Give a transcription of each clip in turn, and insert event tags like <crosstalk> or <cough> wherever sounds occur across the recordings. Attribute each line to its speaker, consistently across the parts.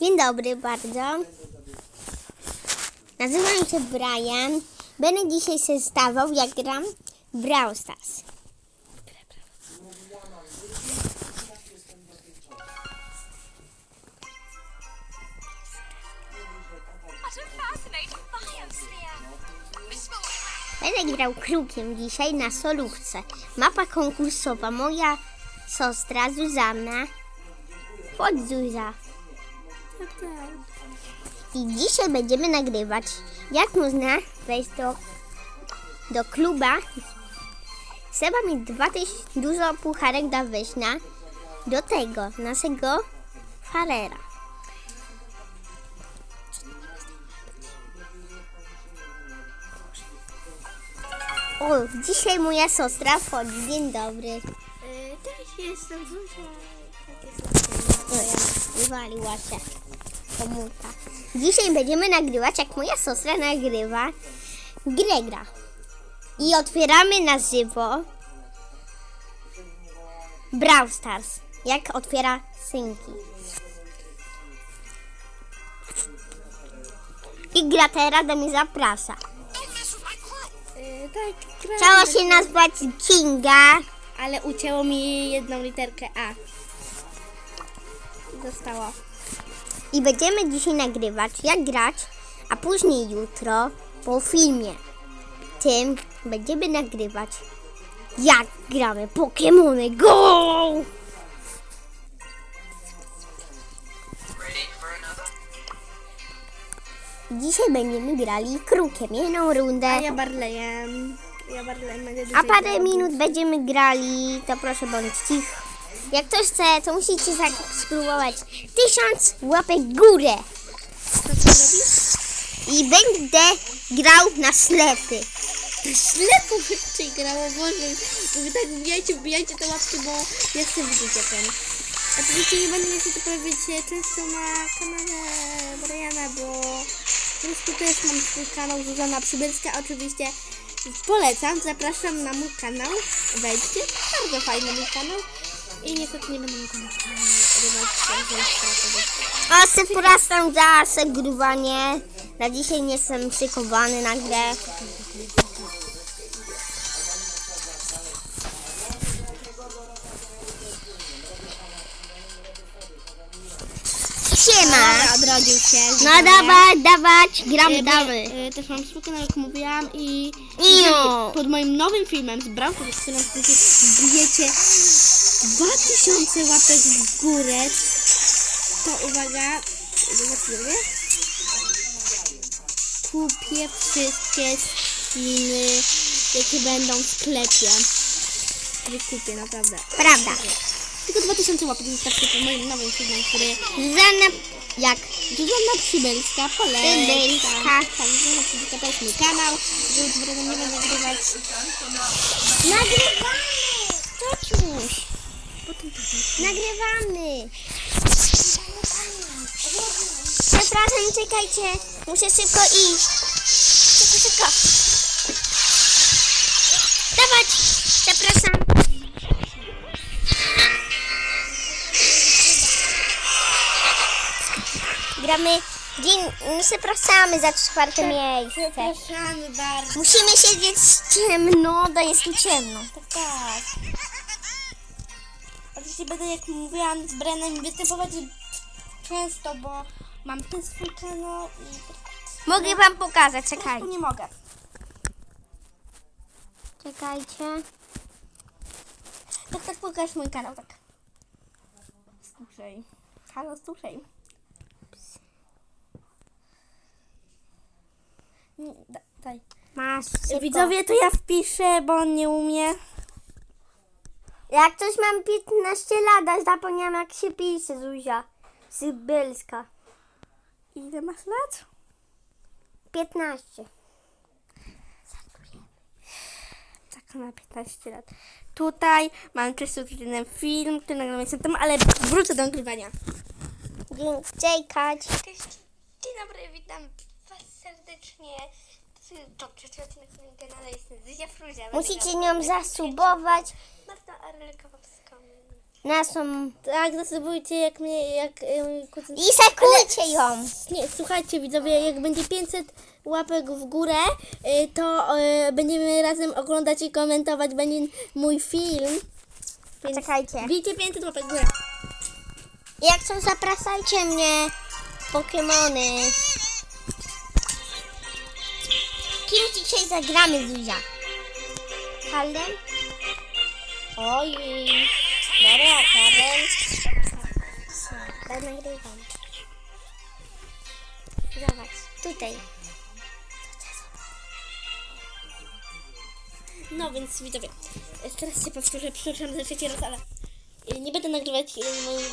Speaker 1: Dzień dobry bardzo. Nazywam się Brian. Będę dzisiaj się stawał, jak gram Brawl Stars. Będę grał krukiem dzisiaj na solówce. Mapa konkursowa. Moja siostra Zuzanna. Chodź. I dzisiaj będziemy nagrywać, jak można wejść do, do kluba. Trzeba mieć dużo pucharek do na do tego, naszego farera. O, dzisiaj moja siostra wchodzi. Dzień dobry.
Speaker 2: Cześć, jestem Zuzia.
Speaker 1: Wywaliła się komórka. Dzisiaj będziemy nagrywać, jak moja siostra nagrywa grę gra. I otwieramy na żywo Brawl Stars. Jak otwiera synki. I gra teraz do mnie zaprasza.
Speaker 2: Yy, tak,
Speaker 1: Chciała się nazwać Kinga.
Speaker 2: ale ucięło mi jedną literkę A. Zostało.
Speaker 1: I będziemy dzisiaj nagrywać, jak grać, a później jutro po filmie tym będziemy nagrywać, jak gramy Pokémony GO! Dzisiaj będziemy grali krukiem, jedną rundę,
Speaker 2: A ja Barleyem. Ja Barleyem będę
Speaker 1: a parę minut będziemy grali, to proszę bądź cicho. Jak ktoś chce, to musicie spróbować tysiąc łapek górę. I będę grał na ślepy.
Speaker 2: Ślepo szybciej grało, Boże. Wy tak wbijajcie, wbijajcie te łapki, bo ja chcę widzieć jak ten. Oczywiście nie będę się to się często na kanale Briana, bo po prostu też mam swój kanał Zuzana Przybylska. Oczywiście polecam, zapraszam na mój kanał. Wejdźcie, bardzo fajny mój kanał. I niestety nie będę mógł
Speaker 1: A przepraszam za segruwanie. Na dzisiaj nie jestem szykowany na
Speaker 2: się.
Speaker 1: No dawać, dawać, gramy, damy.
Speaker 2: e, Też mam swój kanał, jak mówiłam i
Speaker 1: Iu.
Speaker 2: pod moim nowym filmem z Brawl Stars, którym wbijecie 2000 łapek w górę, to uwaga, zobaczymy, kupię wszystkie skiny, jakie będą w sklepie. Wykupię, naprawdę.
Speaker 1: Prawda.
Speaker 2: Tylko 2000 łapek wystarczy pod moim nowym filmem, który
Speaker 1: Zuzanna, jak?
Speaker 2: Zuzanna Przybylska, polecam.
Speaker 1: Przybylska.
Speaker 2: Tak, Zuzanna Przybylska to jest mój kanał. Żeby Brenem nie będę nagrywać.
Speaker 1: Nagrywamy! Czuciuś. Nagrywamy. Przepraszam, czekajcie. Muszę szybko iść. Szybko, szybko. Gramy. Dzień, przepraszamy za czwarte miejsce.
Speaker 2: Przepraszamy bardzo.
Speaker 1: Musimy siedzieć ciemno, bo jest tu ciemno.
Speaker 2: Tak, tak. Oczywiście będę, jak mówiłam, z Brenem występować często, bo mam ten swój kanał i
Speaker 1: Mogę wam pokazać,
Speaker 2: po
Speaker 1: czekaj.
Speaker 2: prostu nie mogę.
Speaker 1: Czekajcie.
Speaker 2: Tak, tak, pokaż mój kanał, tak. Słuchaj. Halo, słuchaj. Nie, da- Daj.
Speaker 1: Masz. szybko.
Speaker 2: Widzowie, to ja wpiszę, bo on nie umie.
Speaker 1: Jak coś mam 15 lat, a zapomniałam jak się pisze, Zuzia. Sybylska.
Speaker 2: Ile masz lat?
Speaker 1: 15.
Speaker 2: Tak, na 15 lat. Tutaj mam często jeden film, który nagrałem jestem tam, ale wrócę do nagrywania.
Speaker 1: Dzień, czekać.
Speaker 3: Cześć. Dzień dobry, witam serdecznie. To trzeci odcinek na moim kanale. Jestem Zyzia Fruzia.
Speaker 1: Musicie nią zasubować.
Speaker 3: Marta
Speaker 1: naszą...
Speaker 2: Tak, zasubujcie jak mnie, jak e, kuzyn.
Speaker 1: I sekujcie ją.
Speaker 2: Nie, słuchajcie widzowie, jak będzie 500 łapek w górę, y, to y, będziemy razem oglądać i komentować, będzie mój film. Więc
Speaker 1: Czekajcie.
Speaker 2: Bijcie 500 łapek w górę.
Speaker 1: Jak są, zapraszajcie mnie. Pokemony. Dzisiaj zagramy, Zuzia? Kaldem?
Speaker 2: Oj, dobra, Karol.
Speaker 1: Tak nagrywam. Zobacz, tutaj.
Speaker 2: No więc widzowie, jeszcze raz się powtórzę, przepraszam za trzeci raz, ale y, nie będę nagrywać y, moim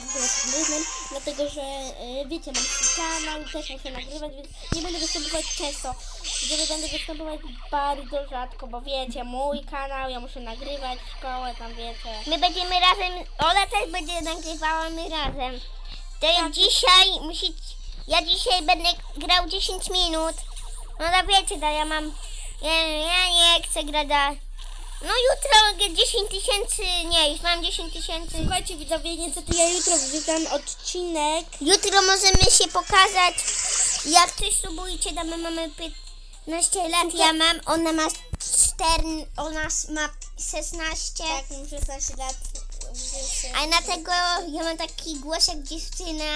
Speaker 2: głównym, dlatego że y, wiecie, mam swój kanał, też muszę nagrywać, więc nie będę występować często. Widzowie, będę występować bardzo rzadko, bo wiecie, mój kanał, ja muszę nagrywać szkołę, tam wiecie.
Speaker 1: My będziemy razem, Ola też będzie nagrywała, my razem. To ja dzisiaj musicie, ja dzisiaj będę grał 10 minut. No to wiecie, to ja mam, ja, ja nie chcę grać, no jutro 10 tysięcy, nie, już mam 10 tysięcy.
Speaker 2: Słuchajcie widzowie, niestety ja jutro wrzucam odcinek.
Speaker 1: Jutro możemy się pokazać, jak coś subujcie, damy mamy 15 lat, ja mam, ona ma 4, ona ma 16.
Speaker 2: Tak, mam 16 lat.
Speaker 1: A na tego ja mam taki głos jak dziewczyna.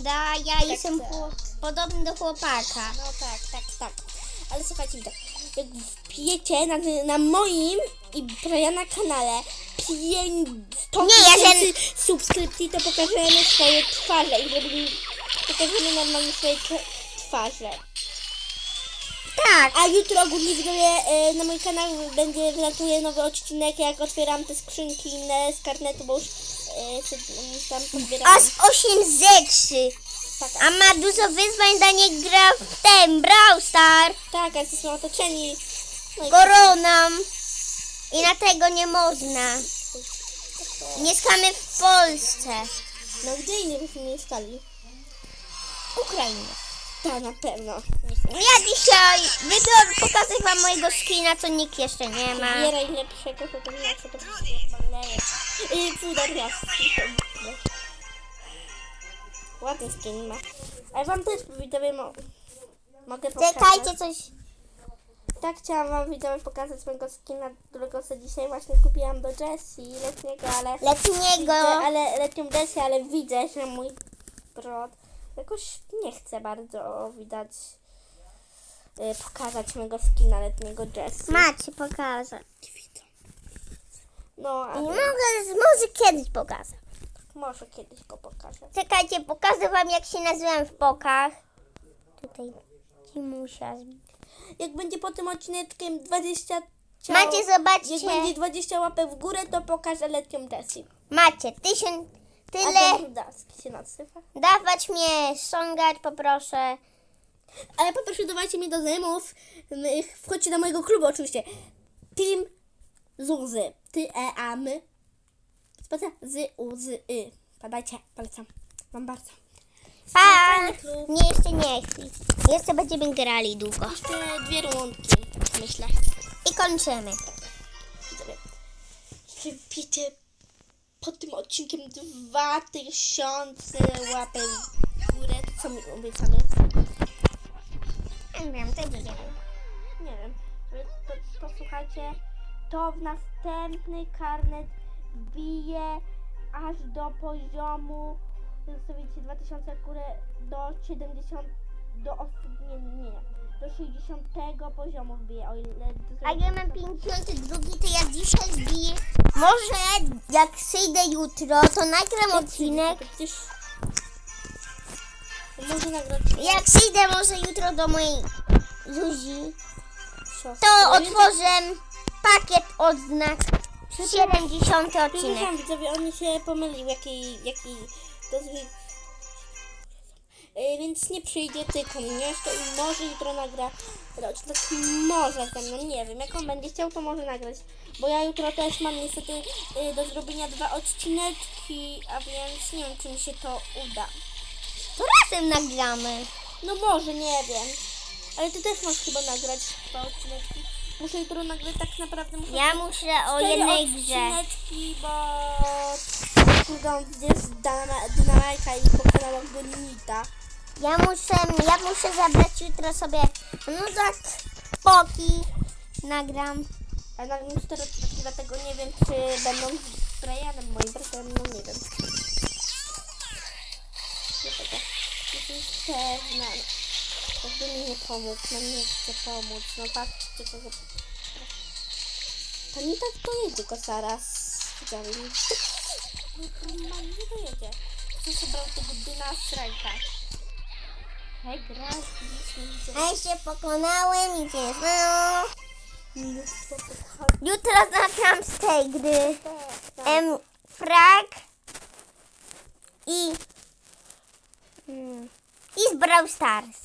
Speaker 1: Da, ja jestem
Speaker 2: tak.
Speaker 1: po, podobny do chłopaka.
Speaker 2: No tak, tak, tak. Ale słuchajcie, widzowie, jak wpijecie na, na moim i Briana kanale 500
Speaker 1: Nie, ja
Speaker 2: subskrypcji, to pokażemy swoje twarze i zrobimy, pokażemy normalnie swoje twarze.
Speaker 1: Tak.
Speaker 2: A jutro ogólnie widzowie e, na mój kanał będzie wylatuje nowy odcinek, jak otwieram te skrzynki inne z karnetu, bo już e, się, mm, tam.
Speaker 1: Aż 8 rzeczy.
Speaker 2: Tak,
Speaker 1: A ma dużo wyzwań, da nie gra w ten Brawl Star.
Speaker 2: tak, a jesteśmy otoczeni. No i
Speaker 1: Koroną. I na tego nie można. Mieszkamy w Polsce.
Speaker 2: No gdzie indziej byśmy mieszkali?
Speaker 1: Ukrainie.
Speaker 2: Tak, na pewno.
Speaker 1: Ja dzisiaj wybiorę pokazać wam mojego skina, co nikt jeszcze nie ma.
Speaker 2: Wybieraj lepszego, to to nie to odpaleję. I jasny. Ładny skin ma. Ale wam też widzowie mo mogę pokazać.
Speaker 1: Czekajcie coś.
Speaker 2: Tak chciałam wam widzowie pokazać mojego skina, którego sobie dzisiaj właśnie kupiłam do Jessie letniego, ale...
Speaker 1: Letniego.
Speaker 2: Ale letnią Jessie, ale widzę, że mój brod jakoś nie chce bardzo widać y, pokazać mojego skina letniego Jessie.
Speaker 1: Macie pokazać.
Speaker 2: Nie widzę. No, ale
Speaker 1: mogę, może kiedyś pokażę.
Speaker 2: może kiedyś go pokażę.
Speaker 1: Czekajcie, pokażę wam jak się nazywam w pokach. Tutaj Cimusia.
Speaker 2: Jak będzie po tym odcineczkiem 20 ciał,
Speaker 1: Macie, zobaczcie.
Speaker 2: jak będzie 20 łapek w górę, to pokażę letnią Jessie.
Speaker 1: Macie tysiąc. Tyle.
Speaker 2: Brudowski się nazywa.
Speaker 1: Dawać mnie, ściągać poproszę.
Speaker 2: Ale poproszę dawajcie mi do. My- Wchodźcie do mojego klubu oczywiście. Team Zuzy. Ty, e, a, my. Spacja z, u, z, y. Padajcie, polecam. Wam bardzo.
Speaker 1: Pa!
Speaker 2: Fajny klub.
Speaker 1: Nie, jeszcze nie chwil. Jeszcze będziemy grali długo.
Speaker 2: Jeszcze dwie rundki, tak myślę.
Speaker 1: I kończymy.
Speaker 2: Wbicie pod tym odcinkiem 2000 łapek w górę, to co mi obiecamy?
Speaker 1: Nie wiem, to będzie.
Speaker 2: Nie wiem. To, to, to słuchajcie, to w następny karnet wbije aż do poziomu, zostawicie 2000 górę do 70, do osób, nie, nie, nie, do 60 poziomu wbije, o ile...
Speaker 1: A ja mam 52, to ja dzisiaj wbiję. Może jak przyjdę jutro, to nagram odcinek.
Speaker 2: Może nagrać...
Speaker 1: Jak przyjdę może jutro do mojej Zuzi, to otworzę pakiet odznak. 70 odcinek.
Speaker 2: Przepraszam widzowie, oni się pomylił, jaki, jaki to więc nie przyjdzie tylko Mieszko i może jutro nagra odcinek, może ze mną, nie wiem, jak on będzie chciał, to może nagrać, bo ja jutro też mam niestety yy, do zrobienia dwa odcineczki, a więc nie wiem, czy mi się to uda.
Speaker 1: To razem nagramy.
Speaker 2: No może, nie wiem, ale ty też możesz chyba nagrać dwa odcineczki. Muszę jutro nagrać tak naprawdę, muszę
Speaker 1: Ja muszę o jednej grze.
Speaker 2: bo Kurde, gdzie jest Dynama- Dynamajka i pokonała go Ninita.
Speaker 1: Ja muszę, ja muszę zabrać jutro sobie no tak poki nagram.
Speaker 2: A na minus 4 dlatego nie wiem, czy będą z Brianem moim bratem, no nie wiem. Dlatego jestem pewna. Jakby mi nie pomógł, no nie chce pomóc. No patrzcie, to go... To nie tak dojedzie go zaraz. Widziałem. <laughs> No nie dojedzie. Co się brał tego dyna z ręka. Hej, gra,
Speaker 1: A ja się pokonałem no.
Speaker 2: Mnóstwo pokochane.
Speaker 1: Jutro zagram z tej gry. Em, frag i mm, i z Brawl Stars.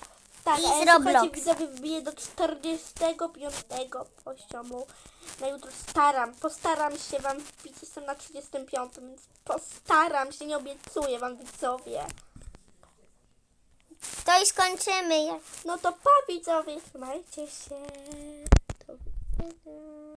Speaker 2: Tak,
Speaker 1: I z Robloxa.
Speaker 2: widzowie wbiję do 45 poziomu. Na jutro staram, postaram się wam wbić, jestem na 35, więc postaram się, nie obiecuję wam widzowie.
Speaker 1: To i skończymy.
Speaker 2: No to pa widzowie, trzymajcie się. Do widzenia.